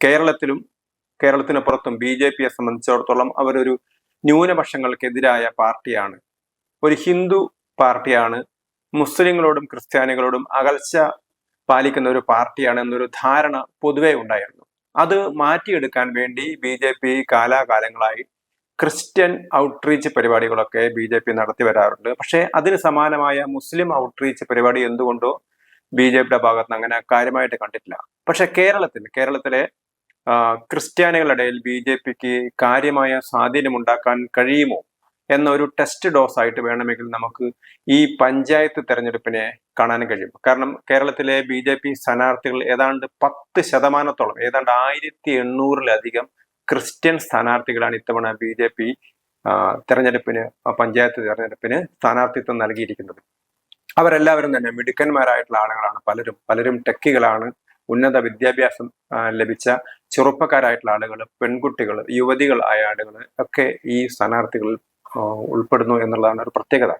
കേരളത്തിലും കേരളത്തിനപ്പുറത്തും B J പിയെ സംബന്ധിച്ചിടത്തോളം അവരൊരു ന്യൂനപക്ഷങ്ങൾക്കെതിരായ പാർട്ടിയാണ്. ഒരു ഹിന്ദു പാർട്ടിയാണ്. മുസ്ലിങ്ങളോടും ക്രിസ്ത്യാനികളോടും അകൽച്ച പാലിക്കുന്ന ഒരു പാർട്ടിയാണ് എന്നൊരു ധാരണ പൊതുവേ ഉണ്ടായിരുന്നു. അത് മാറ്റിയെടുക്കാൻ വേണ്ടി ബി ജെ പി കാലാകാലങ്ങളായി ക്രിസ്ത്യൻ ഔട്ട്റീച്ച് പരിപാടികളൊക്കെ ബി ജെ പി നടത്തി വരാറുണ്ട്. പക്ഷേ അതിന് സമാനമായ മുസ്ലിം ഔട്ട്റീച്ച് പരിപാടി എന്തുകൊണ്ടോ ബി ജെ പിയുടെ ഭാഗത്ത് അങ്ങനെ കാര്യമായിട്ട് കണ്ടിട്ടില്ല. പക്ഷെ കേരളത്തിൽ കേരളത്തിലെ ക്രിസ്ത്യാനികളുടെ ഇടയിൽ ബി ജെ പിക്ക് കാര്യമായ സ്വാധീനമുണ്ടാക്കാൻ കഴിയുമോ എന്നൊരു ടെസ്റ്റ് ഡോസ് ആയിട്ട് വേണമെങ്കിൽ നമുക്ക് ഈ പഞ്ചായത്ത് തെരഞ്ഞെടുപ്പിനെ കാണാൻ കഴിയും. കാരണം കേരളത്തിലെ ബി ജെ പി സ്ഥാനാർത്ഥികൾ ഏതാണ്ട് പത്ത് ശതമാനത്തോളം ഏതാണ്ട് ആയിരത്തി എണ്ണൂറിലധികം ക്രിസ്ത്യൻ സ്ഥാനാർത്ഥികളാണ് ഇത്തവണ ബി ജെ പി തെരഞ്ഞെടുപ്പിന് പഞ്ചായത്ത് തെരഞ്ഞെടുപ്പിന് സ്ഥാനാർത്ഥിത്വം നൽകിയിരിക്കുന്നത്. അവരെല്ലാവരും തന്നെ മിടുക്കന്മാരായിട്ടുള്ള ആളുകളാണ്. പലരും പലരും ടെക്കികളാണ്. ഉന്നത വിദ്യാഭ്യാസം ലഭിച്ച ചെറുപ്പക്കാരായിട്ടുള്ള ആളുകൾ പെൺകുട്ടികൾ യുവതികൾ ആയ ആളുകൾ ഒക്കെ ഈ സ്ഥാനാർത്ഥികളിൽ ഉൾപ്പെടുന്നു എന്നുള്ളതാണ് ഒരു പ്രത്യേകത.